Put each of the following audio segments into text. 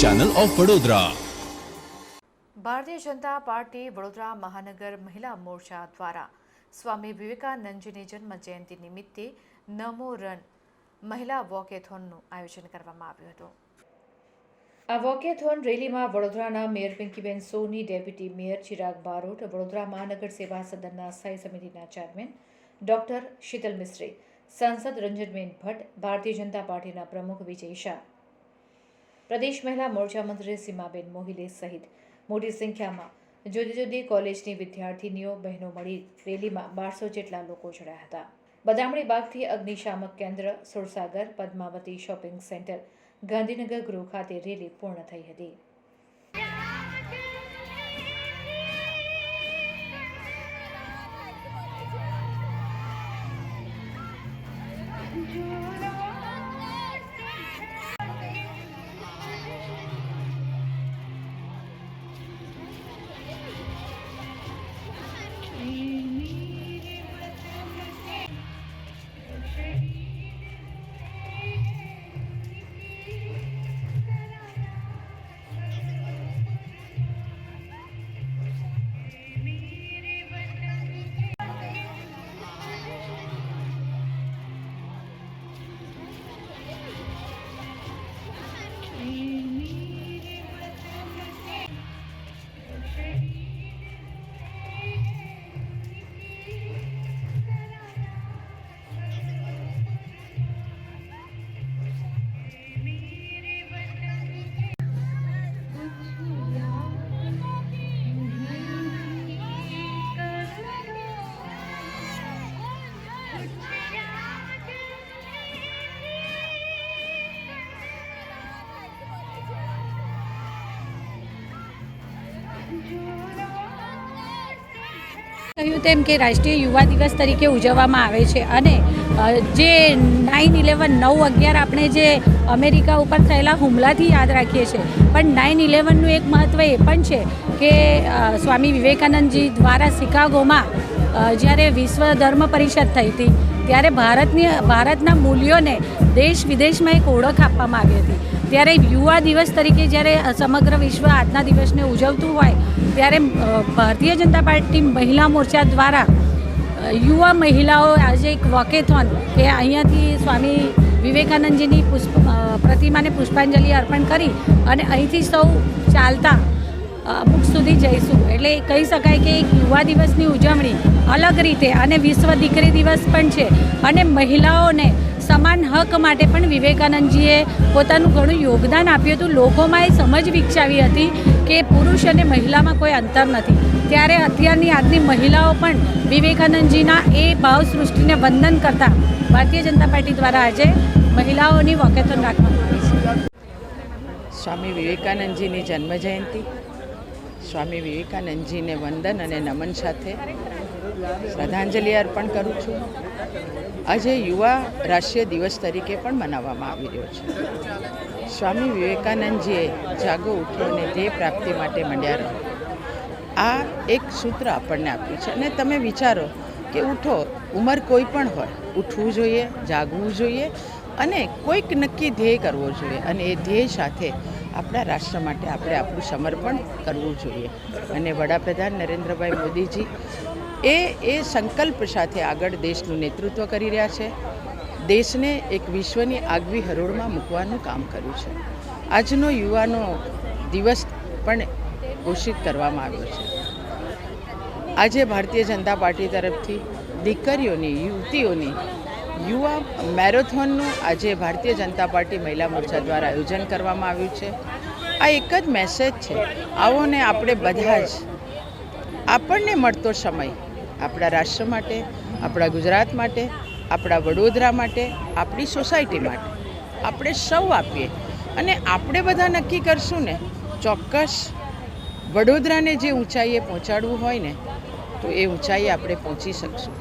channel of Vadodara Bharatiya Janata party Vadodara મહાનગર મહિલા મોરચા દ્વારા સ્વામી વિવેકાનંદજીની જન્મ જયંતિ નિમિત્તે નમો રન મહિલા વોકેથોનનું આયોજન કરવામાં આવ્યું હતું. આ વોકેથોન રેલીમાં વડોદરાના mayor Pinkiben Soni, deputy mayor Chirag Barot, Vadodara મહાનગર સેવા સદનના સ્થાયી સમિતિના ચેરમેન ડોક્ટર શીતલ મિશ્રી સાંસદ રંજનબેન ભટ્ટ, ભારતીય જનતા પાર્ટીના પ્રમુખ વિજય શાહ પ્રદેશ મહિલા મોરચા મંત્રી સીમાબેન મોહિલે સહિત મોટી સંખ્યામાં જુદી જુદી કોલેજની વિદ્યાર્થીનીઓ, બહેનો મળી રેલીમાં બારસો જેટલા લોકો જોડાયા હતા. બદામડી બાગથી અગ્નિશામક કેન્દ્ર, સુરસાગર, પદ્માવતી શોપિંગ સેન્ટર, ગાંધીનગર ગૃહ ખાતે રેલી પૂર્ણ થઈ હતી. કહ્યું તેમ કે રાષ્ટ્રીય યુવા દિવસ તરીકે ઉજવવામાં આવે છે અને જે નાઇન ઇલેવન નવ અગિયાર આપણે જે અમેરિકા ઉપર થયેલા હુમલાથી યાદ રાખીએ છીએ. પણ નાઇન ઇલેવનનું એક મહત્ત્વ એ પણ છે કે સ્વામી વિવેકાનંદજી દ્વારા શિકાગોમાં જ્યારે વિશ્વ ધર્મ પરિષદ થઈ હતી, ત્યારે ભારતની, ભારતના મૂલ્યોને દેશ વિદેશમાં એક ઓળખ આપવામાં આવી હતી. ત્યારે યુવા દિવસ તરીકે જ્યારે સમગ્ર વિશ્વ આજના દિવસને ઉજવતું હોય, ત્યારે ભારતીય જનતા પાર્ટી મહિલા મોરચા દ્વારા યુવા મહિલાઓ આજે એક વોકેથોન કે અહીંયાથી સ્વામી વિવેકાનંદજીની પુષ્પ પ્રતિમાને પુષ્પાંજલિ અર્પણ કરી અને અહીંથી સૌ ચાલતા અમુક સુધી જઈશું. એટલે કહી શકાય કે એક યુવા દિવસની ઉજવણી અલગ રીતે અને વિશ્વ દીકરી દિવસ પણ છે. અને મહિલાઓને સમાન હક માટે પણ વિવેકાનંદજીએ પોતાનું ઘણું યોગદાન આપ્યું હતું. લોકોમાં એ સમજ વિકસાવી હતી કે પુરુષ અને મહિલામાં કોઈ અંતર નથી. ત્યારે અત્યારની આજની મહિલાઓ પણ વિવેકાનંદજીના એ ભાવ સૃષ્ટિને વંદન કરતા ભારતીય જનતા પાર્ટી દ્વારા આજે મહિલાઓની વોકેથોન રાખવામાં આવી છે. સ્વામી વિવેકાનંદજીની જન્મજયંતિ. સ્વામી વિવેકાનંદજીને વંદન અને નમન સાથે શ્રદ્ધાંજલિ અર્પણ કરું છું. આજે યુવા રાષ્ટ્રીય દિવસ તરીકે પણ મનાવવામાં આવી રહ્યો છે. સ્વામી વિવેકાનંદજીએ જાગો ઉઠો અને ધ્યેય પ્રાપ્તિ માટે મંડ્યા રહો. આ એક સૂત્ર આપણને આપ્યું છે અને તમે વિચારો કે ઉઠો, ઉંમર કોઈ પણ હોય, ઉઠવું જોઈએ, જાગવું જોઈએ અને કોઈક નક્કી ધ્યેય કરવો જોઈએ અને એ ધ્યેય સાથે આપણા રાષ્ટ્ર માટે આપણે આપણું સમર્પણ કરવું જોઈએ. અને વડાપ્રધાન નરેન્દ્રભાઈ મોદીજી એ એ સંકલ્પ સાથે આગળ દેશનું નેતૃત્વ કરી રહ્યા છે. દેશને એક વિશ્વની આગવી હરોળમાં મૂકવાનું કામ કર્યું છે. આજનો યુવાનો દિવસ પણ ઘોષિત કરવામાં આવ્યો છે. આજે ભારતીય જનતા પાર્ટી તરફથી દીકરીઓની, યુવતીઓની યુવા મેરેથોનનું આજે ભારતીય જનતા પાર્ટી મહિલા મોરચા દ્વારા આયોજન કરવામાં આવ્યું છે. આ એક જ મેસેજ છે. આવો ને આપણે બધા જ આપણને મળતો સમય આપણા રાષ્ટ્ર માટે, આપણા ગુજરાત માટે, આપણા વડોદરા માટે, આપણી સોસાયટી માટે. આપણે સૌ આપીએ. અને આપણે બધા નક્કી કરશું ને, ચોક્કસ વડોદરાને જે ઊંચાઈએ પહોંચાડવું હોય ને, તો એ ઊંચાઈએ આપણે પહોંચી શકશું.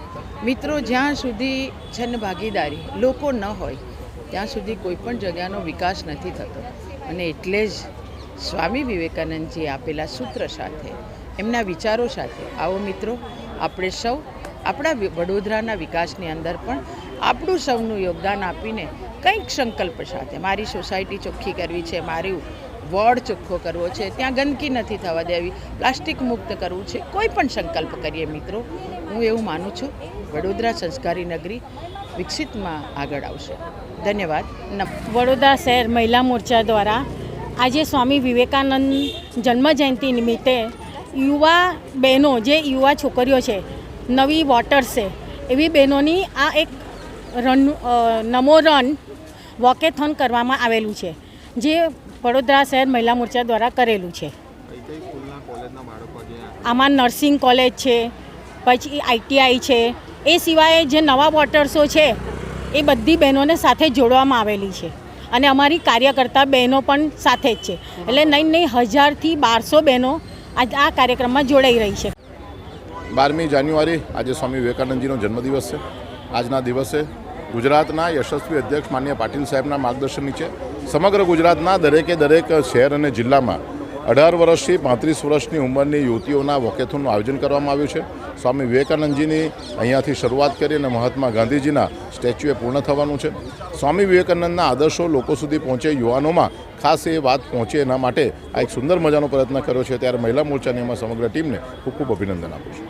મિત્રો, જ્યાં સુધી જન ભાગીદારી લોકો ન હોય, ત્યાં સુધી કોઈ પણ જગ્યાનો વિકાસ નથી થતો. અને એટલે જ સ્વામી વિવેકાનંદજીએ આપેલા સૂત્ર સાથે, એમના વિચારો સાથે, આવો મિત્રો આપણે સૌ આપણા વડોદરાના વિકાસની અંદર પણ આપણું સૌનું યોગદાન આપીને કંઈક સંકલ્પ સાથે, મારી સોસાયટી ચોખ્ખી કરવી છે, મારું વોર્ડ ચોખ્ખો કરવો છે, ત્યાં ગંદકી નથી થવા દેવી, પ્લાસ્ટિક મુક્ત કરવું છે, કોઈ પણ સંકલ્પ કરીએ મિત્રો. હું એવું માનું છું, વડોદરા સંસ્કારી નગરી વિકસિતમાં આગળ આવશે. ધન્યવાદ. વડોદરા શહેર મહિલા મોરચા દ્વારા આજે સ્વામી વિવેકાનંદ જન્મજયંતિ નિમિત્તે યુવા બહેનો, જે યુવા છોકરીઓ છે, નવી વોટર્સ છે, એવી બહેનોની આ એક રન નમો રન વોકેથોન કરવામાં આવેલું છે, જે વડોદરા શહેર મહિલા મોરચા દ્વારા કરેલું છે. આમાં નર્સિંગ કોલેજ છે, પછી આઈટીઆઈ છે, એ સિવાય જે નવા વોટર્સો છે, એ બધી બહેનોને સાથે જોડવામાં આવેલી છે. અને અમારી કાર્યકર્તા બહેનો પણ સાથે જ છે. એટલે નહીં નહીં, હજારથી બારસો બહેનો આજ આ કાર્યક્રમમાં જોડાઈ રહી છે. બારમી જાન્યુઆરી આજે સ્વામી વિવેકાનંદજીનો જન્મદિવસ છે. આજના દિવસે ગુજરાતના યશસ્વી અધ્યક્ષ માન્ય પાટીલ સાહેબના માર્ગદર્શન નીચે સમગ્ર ગુજરાતના દરેકે દરેક શહેર અને જિલ્લામાં અઢાર વર્ષથી પાંત્રીસ વર્ષની ઉંમરની યુવતીઓના વોકેથોનનું આયોજન કરવામાં આવ્યું છે. સ્વામી વિવેકાનંદજીની અહીંયાથી શરૂઆત કરી અને મહાત્મા ગાંધીજીના સ્ટેચ્યુએ પૂર્ણ થવાનું છે. સ્વામી વિવેકાનંદના આદર્શો લોકો સુધી પહોંચે યુવાનોમાં ખાસ એ વાત પહોંચે એના માટે આ એક સુંદર મજાનો પ્રયત્ન કર્યો છે. ત્યારે મહિલા મોરચાની એમાં સમગ્ર ટીમને ખૂબ ખૂબ અભિનંદન આપું છું.